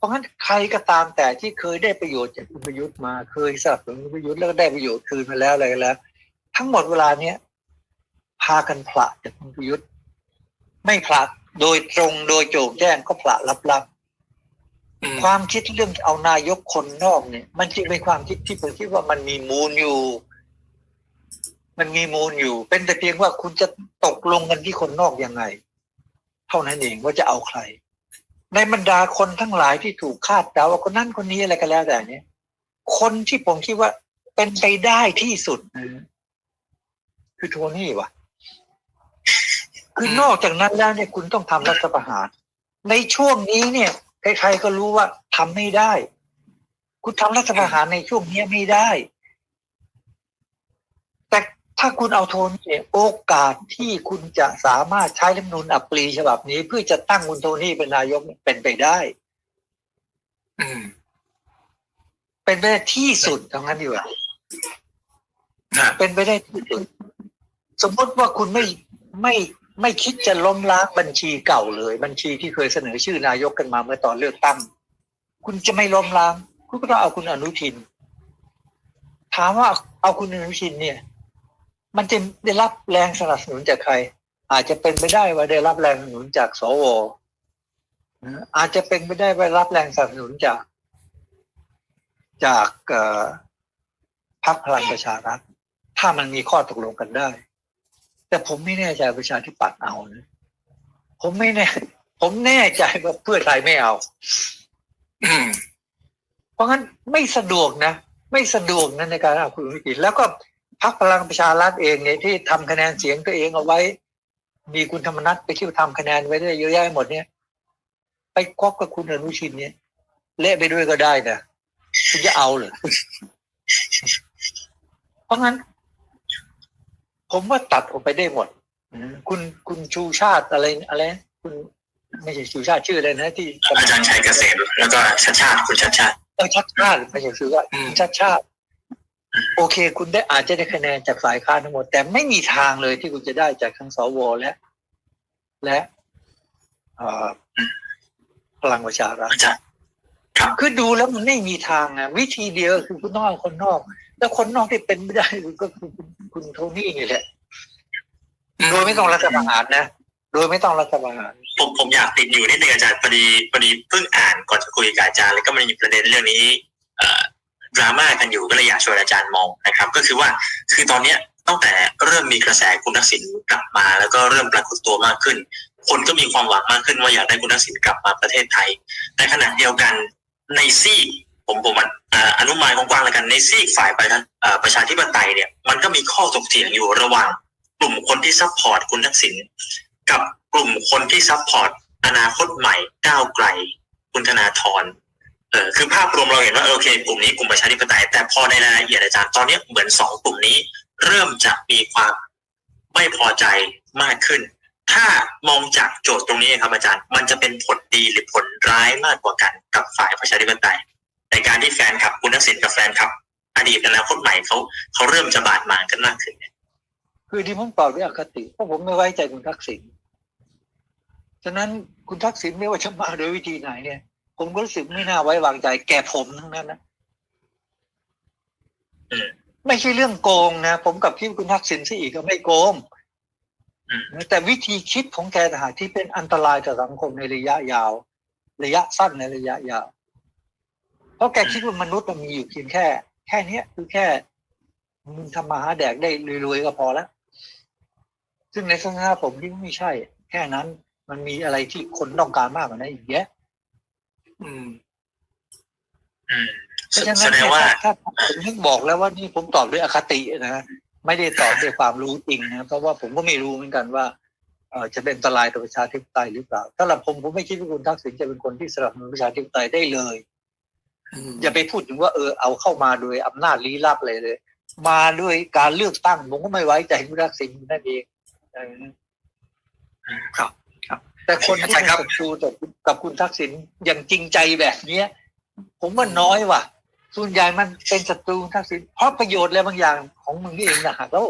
เพราะงั้นใครก็ตามแต่ที่เคยได้ประโยชน์จากคุณประยุทธ์มาเคยสนับสนุนคุณประยุทธ์แล้วก็ได้ประโยชน์คืนมาแล้วอะไรแล้ว ทั้งหมดเวลาเนี้ยพากันผละจากคุณประยุทธ์ ไม่ผละโดยตรงโดยโจงแจ้งก็ผละลับๆอืมความคิดเรื่องเอานายกคนนอกเนี่ย มันจึงเป็นความคิดที่ผมคิดว่ามันมีมูลอยู่ มันมีมูลอยู่ เป็นแต่เพียงว่าคุณจะตกลงกันที่คนนอกยังไง เท่านั้นเองว่าจะเอาใคร ในบรรดาคนทั้งหลายที่ถูกคาดเดาว่าคนนั้นคนนี้อะไรก็แล้วแต่เนี่ยคนที่ผมคิดว่าเป็นไปได้ที่สุดนะคือโทนี่วะคือนอกจากนั้นแล้วเนี่ยคุณต้องทำรัฐประหาร ในช่วงนี้เนี่ยใครๆก็รู้ว่าทำไม่ได้ คุณทำรัฐประหารในช่วงนี้ไม่ได้ ถ้าคุณเอาโทนเนี่ยโอกาสที่คุณจะสามารถใช้รัฐธรรมนูญอัปรีฉบับนี้ เพื่อจะตั้งคุณโทนี่เป็นนายกเป็นไปได้ อืม เป็นไปได้ที่สุดทั้งนั้นดีกว่าอะเป็นไปได้ที่สุด สมมติว่าคุณไม่ไม่ไม่คิดจะล้มล้างบัญชีเก่าเลย บัญชีที่เคยเสนอชื่อนายกกันมาเมื่อตอนเลือกตั้ง คุณจะไม่ล้มล้าง คุณก็ต้องเอาคุณอนุทิน ถามว่าเอาคุณอนุทินเนี่ย มันจะได้รับแรงสนับสนุนจากใคร อาจจะเป็นไปได้ว่าได้รับแรงสนับสนุนจากสวนะอาจจะเป็นไปได้ว่าได้รับแรงสนับสนุนจาก จากเอ่อพรรคพลังประชารัฐถ้ามันมีข้อตกลงกันได้ แต่ผมไม่แน่ใจประชาธิปัตย์เอานะผมไม่แน่ ผมแน่ใจว่าเพื่อไทยไม่เอาอืมเพราะงั้นไม่สะดวกนะ ไม่สะดวกนะในการเอาคุณอนุทินแล้วก็ พรรคพลังประชารัฐเองเนี่ยที่ทำคะแนนเสียงตัวเองเอาไว้ มีคุณธรรมนัฐไปที่ทำคะแนนไว้ได้เยอะแยะหมดเนี่ย ไปคบกับคุณอนุชินเนี่ยเละไปด้วยก็ได้นะคุณจะเอาเหรอเพราะงั้น ผมว่าตัดออกไปได้หมดอืมคุณคุณชูชาติอะไรอะไรนะคุณไม่ใช่ชูชาติชื่ออะไรนะ ที่อาจารย์ชัยเกษมแล้วก็ชัดชาติคุณชัดชาติเออชัดชาติไม่ใช่คือว่าอืมชัดชาติ โอเค คุณได้อาจจะได้คะแนนจากฝ่ายค้านทั้งหมด แต่ไม่มีทางเลยที่คุณจะได้จากทั้งสวและ และเอ่อพลังประชารัฐอาจารย์คือดูแล้วมันไม่มีทางอะวิธีเดียวคือคุณต้องเอาคนนอก แล้วคนนอกที่เป็นไม่ได้ก็คือคุณคุณโทนี่นี่แหละโดยไม่ต้องรัฐประหารนะโดยไม่ต้องรัฐประหารผมผมอยากติดอยู่นิดนึงอาจารย์พอดีพอดีเพิ่งอ่านก่อนจะคุยกับอาจารย์แล้วก็มันมีประเด็นเรื่องนี้เอ่อ ดราม่ากันอยู่ก็เลยอยากชวนอาจารย์มองนะครับ ก็คือว่าคือตอนเนี้ยตั้งแต่เริ่มมีกระแสคุณทักษิณกลับมา แล้วก็เริ่มปรากฏตัวมากขึ้น คนก็มีความหวังมากขึ้นว่าอยากได้คุณทักษิณกลับมาประเทศไทยในขณะเดียวกันในซีผมผมอนุมานกว้างๆแล้วกันในซีฝ่ายประชาประชาธิปไตยเนี่ยมันก็มีข้อถกเถียงอยู่ระหว่างกลุ่มคนที่ซัพพอร์ตคุณทักษิณกับกลุ่มคนที่ซัพพอร์ตอนาคตใหม่ก้าวไกล คุณธนาธร เออคือภาพรวมเราเห็นว่าโอเคกลุ่มนี้กลุ่มประชาธิปไตยแต่พอในรายละเอียดอาจารย์ตอนนี้เหมือนสองกลุ่มนี้ เริ่มจะมีความไม่พอใจมากขึ้น ถ้ามองจากโจทย์ตรงนี้ครับอาจารย์ มันจะเป็นผลดีหรือผลร้ายมากกว่ากันกับฝ่ายประชาธิปไตยในการที่แฟนคลับคุณทักษิณกับแฟนคลับ อดีตอนาคตใหม่เขาเขาเริ่มจะบาดหมางกันมากขึ้นคือที่ผมตอบด้วยอคติเพราะผมไม่ไว้ใจคุณทักษิณฉะนั้นคุณทักษิณไม่ว่าจะมาโดยวิธีไหนเนี่ย ผมก็รู้สึกไม่น่าไว้วางใจ แก่ผมทั้งนั้นนะอืมไม่ใช่เรื่องโกงนะ ผมกับพี่คุณทักษิณซะอีกก็ไม่โกงอืมแต่วิธีคิดของแกต่างหากที่เป็นอันตรายต่อสังคมในระยะยาว ระยะสั้นในระยะยาว เพราะแกคิดว่ามนุษย์มันมีอยู่เพียงแค่ แค่เนี้ยคือแค่มึงทำมาหาแดกได้รวยๆก็พอแล้ว ซึ่งในสถานะผมที่ไม่ใช่ แค่นั้นมันมีอะไรที่คนต้องการมากกว่านั้นอีกแยะ อืมอืมเพราะฉะแสนั้นดงเนี่ยว่าถ้าถ้าผมถึงบอกแล้วว่านี่ผมตอบด้วยอคตินะไม่ได้ตอบด้วยความรู้จริงนะเพราะว่าผมก็ไม่รู้เหมือนกันว่าเออจะเป็นอันตรายต่อประชาธิปไตยหรือเปล่าสำหรับผมผมไม่คิดว่าคุณทักษิณจะเป็นคนที่สนับสนุนประชาธิปไตยได้เลยอย่าไปพูดถึงว่าเออเอาเข้ามาโดยอำนาจลี้ลับเลยเลย มาด้วยการเลือกตั้งผมก็ไม่ไว้ใจคุณทักษิณนั่นเองเออครับ แต่คนที่ใช่เป็นครับศัตรูกับกับคุณทักษิณอย่างจริงใจแบบเนี้ย ผมว่าน้อยว่ะส่วนใหญ่มันเป็นศัตรูคุณทักษิณเพราะประโยชน์อะไรบางอย่างของมึงนี่เองนะฮะแล้ว